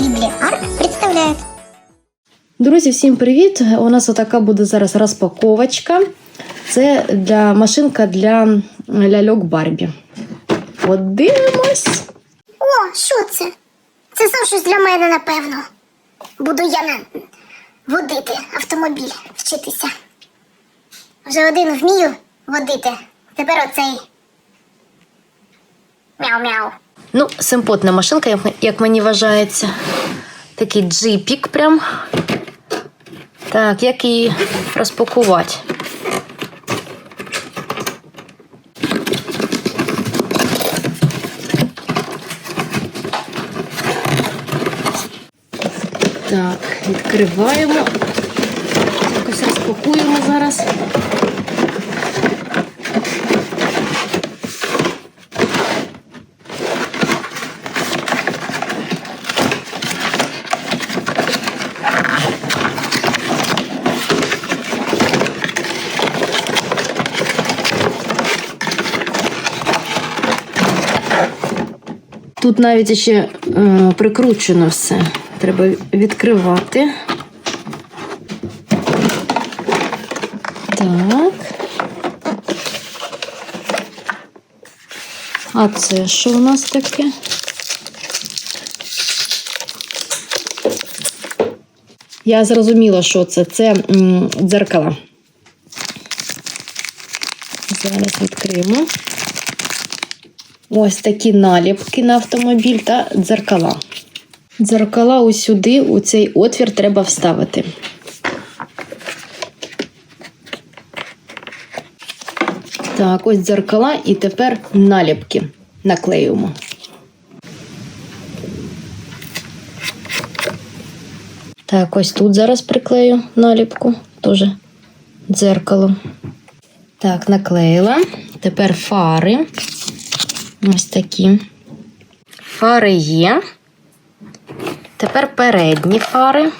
Колибри Арт представляет. Друзі, всім привіт! У нас отака буде зараз розпаковочка. Це для машинка для ляльок Барбі. От дивимось. О, що це? Це знов щось для мене, напевно. Буду я на... водити автомобіль, вчитися. Вже один вмію водити. Тепер оцей. Мяу-мяу. Ну, симпотна машинка, як- мені вважається. Такий джипік прям. Так, як її розпакувати? Так, відкриваємо. Якось розпакуємо зараз. Тут навіть ще е, прикручено все. Треба відкривати. Так. А це що у нас таке? Я зрозуміла, що це. Це дзеркала. Зараз відкриємо. Ось такі наліпки на автомобіль та дзеркала. Дзеркала ось сюди, у цей отвір треба вставити. Так, ось дзеркала і тепер наліпки наклеюємо. Так, ось тут зараз приклею наліпку, теж дзеркало. Так, наклеїла. Тепер фари. Ось такі. Фари є. Тепер передні фари.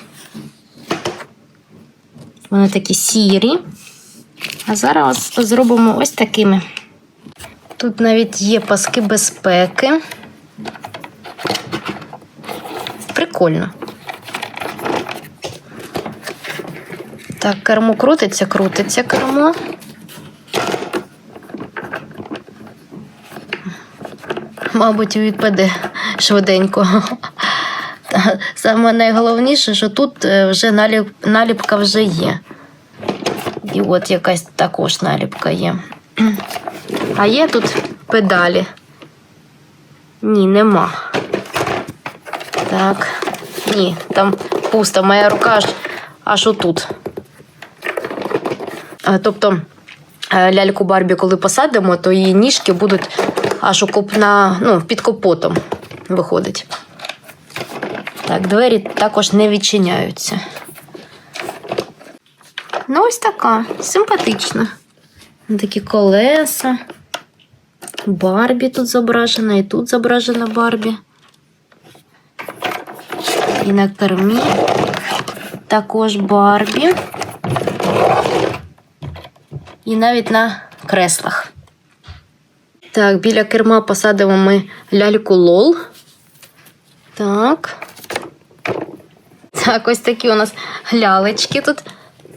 Вони такі сірі. А зараз зробимо ось такими. Тут навіть є паски безпеки. Прикольно. Так, кермо крутиться, крутиться кермо. Мабуть, відпаде швиденько. Саме найголовніше, що тут е, вже наліп, наліпка вже є. І от якась також наліпка є. А є тут педалі? Ні, нема. Так. Ні, там пусто. Моя рука аж, аж отут. А, Тобто ляльку Барбі, коли посадимо, то її ніжки будуть аж у коп- на, ну, під капотом виходить. Так, двері також не відчиняються. Ну, ось така, симпатична. Такі колеса. Барбі тут зображена, і тут зображена Барбі. І на кермі також Барбі. І навіть на креслах. Так, біля керма посадимо ми ляльку лол. Так. Так, ось такі у нас лялечки тут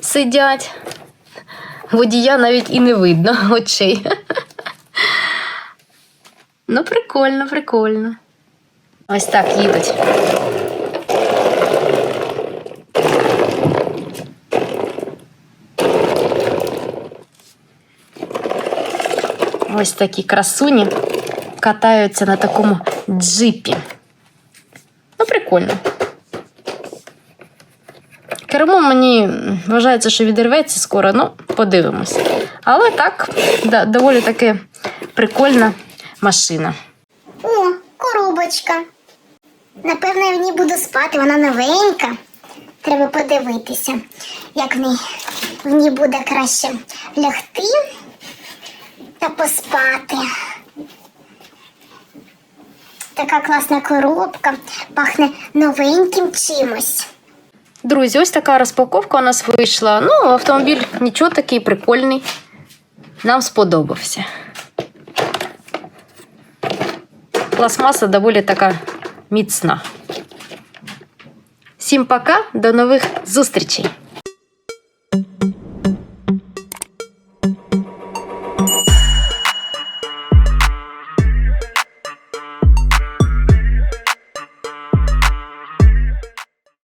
сидять. Водія навіть і не видно очей. Ну, прикольно, прикольно. Ось так їдуть. Ось такі красуні катаються на такому джипі. Ну, прикольно. Кермо мені вважається, що відірветься скоро, ну, подивимось. Але так, да, доволі таки прикольна машина. О, коробочка. Напевно, я в ній буду спати, вона новенька. Треба подивитися, як в ній, в ній буде краще лягти та поспати. Така класна коробка, пахне новеньким чимось. Друзі, ось така розпаковка у нас вийшла. Ну, автомобіль нічого такий прикольний. Нам сподобався. Пластмаса доволі така міцна. Всім пока, до нових зустрічей!